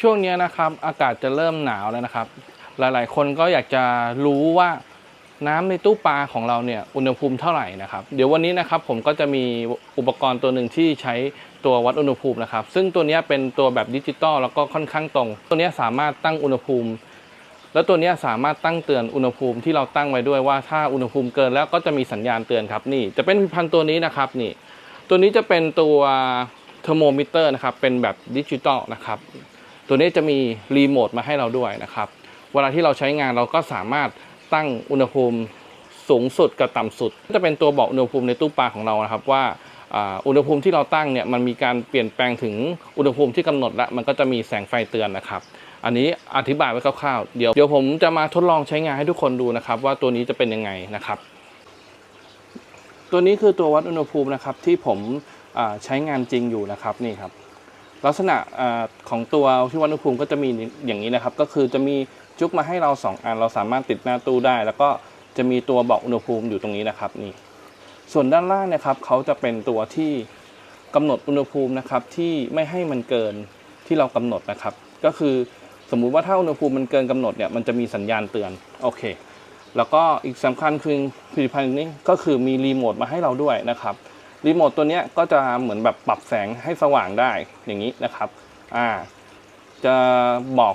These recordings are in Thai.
ช่วงนี้นะครับอากาศจะเริ่มหนาวแล้วนะครับ หลายๆ คนก็อยากจะรู้ว่าน้ำในตู้ปลาของเราเนี่ยอุณหภูมิเท่าไหร่นะครับ เดี๋ยววันนี้นะครับผมก็จะมีอุปกรณ์ตัวหนึ่งที่ใช้ตัววัดอุณหภูมินะครับ ซึ่งตัวนี้เป็นตัวแบบดิจิตอลแล้วก็ค่อนข้างตรง ตัวนี้สามารถตั้งอุณหภูมิ แล้วตัวนี้สามารถตั้งเตือนอุณหภูมิที่เราตั้งไว้ด้วยว่าถ้าอุณหภูมิเกินแล้วก็จะมีสัญญาณเตือนครับนี่ จะเป็นผลิตภัณฑ์ตัวนี้นะครับนี่ ตัวนี้จะเป็นตัวเทอร์โมมิเตอร์นะครับเป็นแบบดิจิตอลนะครับ ตัวนี้จะมีรีโมทมาให้เราด้วยนะครับ เวลาที่เราใช้งานเราก็สามารถตั้งอุณหภูมิสูงสุดกับต่ำสุด จะเป็นตัวบอกอุณหภูมิในตู้ปลาของเรานะครับว่าอ่าอุณหภูมิที่เราตั้งเนี่ยมันมีการเปลี่ยนแปลงถึงอุณหภูมิที่กำหนดแล้วมันก็จะมีแสงไฟเตือนนะครับ อันนี้อธิบายไว้คร่าวๆเดี๋ยวเดี๋ยวผมจะมาทดลองใช้งานให้ทุกคนดูนะครับ ว่าตัวนี้จะเป็นยังไงนะครับ ตัวนี้คือตัววัดอุณหภูมินะครับที่ผมอ่าใช้งานจริงอยู่นะครับนี่ครับ ลักษณะอของตัวที่วัดอุณหภูมิก็จะมีอย่างนี้นะครับ ก็คือจะมีจุกมาให้เรา 2 อัน เราสามารถติดหน้าตู้ได้ แล้วก็จะมีตัวบอกอุณหภูมิอยู่ตรงนี้นะครับนี่ ส่วนด้านล่างนะครับเขาจะเป็นตัวที่กำหนดอุณหภูมินะครับที่ไม่ให้มันเกินที่เรากำหนดนะครับ ก็คือสมมุติว่าถ้าอุณหภูมิมันเกินกำหนดเนี่ยมันจะมีสัญญาณเตือนโอเค แล้วก็อีกสำคัญคือผลิตภัณฑ์นี้ก็คือมีรีโมทมาให้เราด้วยนะครับ รีโมทตัวนี้ก็จะเหมือนแบบปรับแสงให้สว่างได้อย่างนี้นะครับอ่าจะบอก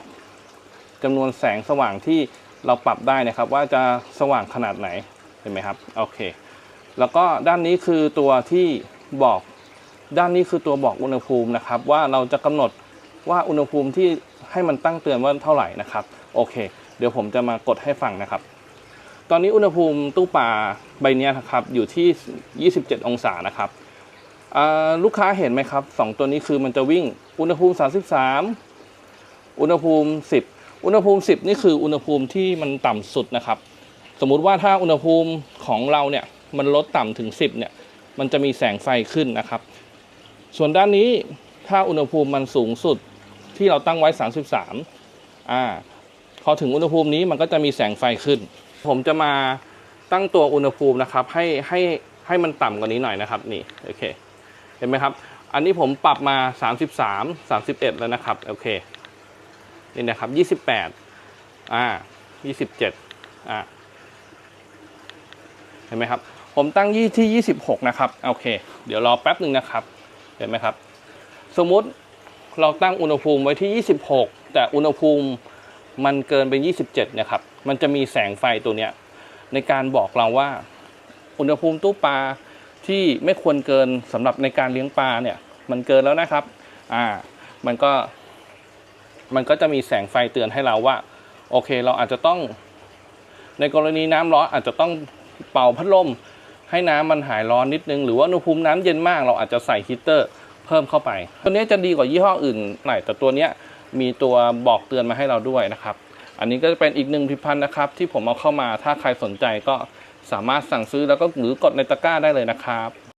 จำนวนแสงสว่างที่เราปรับได้นะครับ ว่าจะสว่างขนาดไหนเห็นไหมครับโอเค แล้วก็ด้านนี้คือตัวที่บอกด้านนี้คือตัวบอกอุณหภูมินะครับ ว่าเราจะกำหนดว่าอุณหภูมิที่ให้มันตั้งเตือนว่าเท่าไหร่นะครับโอเค เดี๋ยวผมจะมากดให้ฟังนะครับ ตอนนี้อุณหภูมิตู้ปลาใบนี้นะครับอยู่ที่ 27 องศานะครับลูกค้าเห็นไหมครับสองตัวนี้คือมันจะวิ่งอุณหภูมิ 33 อุณหภูมิ 10 อุณหภูมิ 10 นี่คืออุณหภูมิที่มันต่ำสุดนะครับ สมมุติว่าถ้าอุณหภูมิของเราเนี่ยมันลดต่ำถึง 10เนี่ยมันจะมีแสงไฟขึ้นนะครับ ส่วนด้านนี้ถ้าอุณหภูมิมันสูงสุดที่เราตั้งไว้ 33อ่าพอถึงอุณหภูมินี้มันก็จะมีแสงไฟขึ้น ผมจะมาตั้งตัวอุณหภูมินะครับให้ให้ให้มันต่ำกว่านี้หน่อยนะครับ นี่โอเคเห็นไหมครับ อันนี้ผมปรับมา 33 31 แล้วนะครับโอเคนี่นะครับ 28อ่า27อ่าเห็นไหมครับ ผมตั้งยี่ที่ 26 นะครับโอเค เดี๋ยวรอแป๊บหนึ่งนะครับเห็นไหมครับ สมมุติเราตั้งอุณหภูมิไว้ที่ 26 แต่อุณหภูมิมันเกินเป็น 27เนี่ยครับ มันจะมีแสงไฟตัวเนี้ยในการบอกเราว่า อุณหภูมิตู้ปลาที่ไม่ควรเกินสำหรับในการเลี้ยงปลาเนี่ย มันเกินแล้วนะครับ อ่า มันก็ มันก็จะมีแสงไฟเตือนให้เราว่า โอเค เราอาจจะต้อง ในกรณีน้ำร้อนอาจจะต้องเป่าพัดลม ให้น้ำมันหายร้อนนิดนึง หรือว่าอุณหภูมิน้ำเย็นมาก เราอาจจะใส่ฮีเตอร์เพิ่มเข้าไป ตัวนี้จะดีกว่ายี่ห้ออื่นหน่อยแต่ตัวเนี้ยมีตัวบอกเตือนมาให้เราด้วยนะครับ อันนี้ก็จะเป็นอีกหนึ่งผลิตภัณฑ์นะครับ ที่ผมเอาเข้ามาถ้าใครสนใจก็สามารถสั่งซื้อแล้วก็หรือกดในตะกร้าได้เลยนะครับ